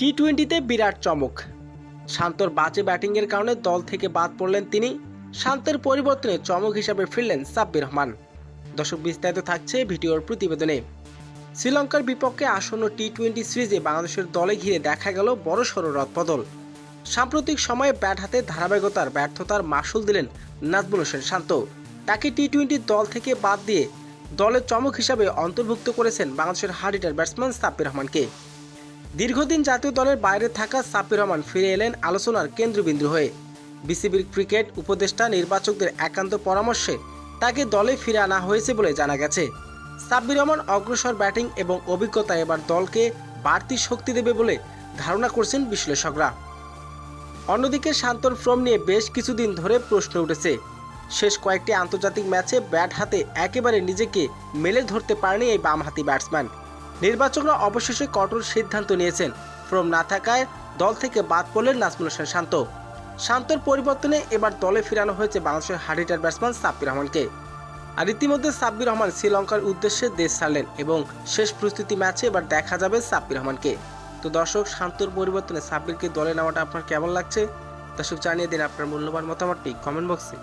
টি টোয়েন্টিতে বিরাট চমক। শান্তর বাজে ব্যাটিংয়ের কারণে দল থেকে বাদ পড়লেন তিনি। শান্তের পরিবর্তনে চমক হিসাবে ফিরলেন সাব্বির রহমান। দর্শক, বিস্তারিত থাকছে ভিডিওর প্রতিবেদনে। শ্রীলঙ্কার বিপক্ষে আসন্ন টি টোয়েন্টি সিরিজে বাংলাদেশের দলে ঘিরে দেখা গেল বড়সড় রদবদল। সাম্প্রতিক সময়ে ব্যাট হাতে ধারাবাহিকতার ব্যর্থতার মাসুল দিলেন নাজমুল হোসেন শান্ত। তাকে টি টোয়েন্টি দল থেকে বাদ দিয়ে দলের চমক হিসাবে অন্তর্ভুক্ত করেছেন বাংলাদেশের হার্ডিটার ব্যাটসম্যান সাব্বির রহমানকে। দীর্ঘদিন জাতীয় দলের বাইরে থাকা সাব্বির রহমান ফিরে এলেন আলোচনার কেন্দ্রবিন্দু হয়ে। বিসিবির ক্রিকেট উপদেষ্টা নির্বাচকদের একান্ত পরামর্শে তাকে দলে ফিরে আনা হয়েছে বলে জানা গেছে। সাব্বির রহমান অগ্রসর ব্যাটিং এবং অভিজ্ঞতা এবার দলকে বাড়তি শক্তি দেবে বলে ধারণা করছেন বিশ্লেষকরা। অন্যদিকে শান্তন ফ্রম নিয়ে বেশ কিছুদিন ধরে প্রশ্ন উঠেছে। শেষ কয়েকটি আন্তর্জাতিক ম্যাচে ব্যাট হাতে একেবারে নিজেকে মেলে ধরতে পারেনি এই বামহাতি ব্যাটসম্যান। নির্বাচকরা অবশেষে কঠোর সিদ্ধান্ত নিয়েছেন। ফ্রম না থাকায় দল থেকে বাদ পড়লেন নাজমুল হোসেন শান্ত। শান্তর পরিবর্তনে এবার দলে ফেরানো হয়েছে বাংলাদেশের হার্ডিটার ব্যাটসম্যান সাব্বির রহমানকে। আর ইতিমধ্যে সাব্বির রহমান শ্রীলঙ্কার উদ্দেশ্যে দেশ ছাড়লেন এবং শেষ প্রস্তুতি ম্যাচে এবার দেখা যাবে সাব্বির রহমানকে। তো দর্শক, শান্তর পরিবর্তনে সাব্বিরকে দলে নেওয়াটা আপনার কেমন লাগছে? দর্শক, জানিয়ে দিন আপনার মূল্যবান মতামতটি কমেন্ট বক্সে।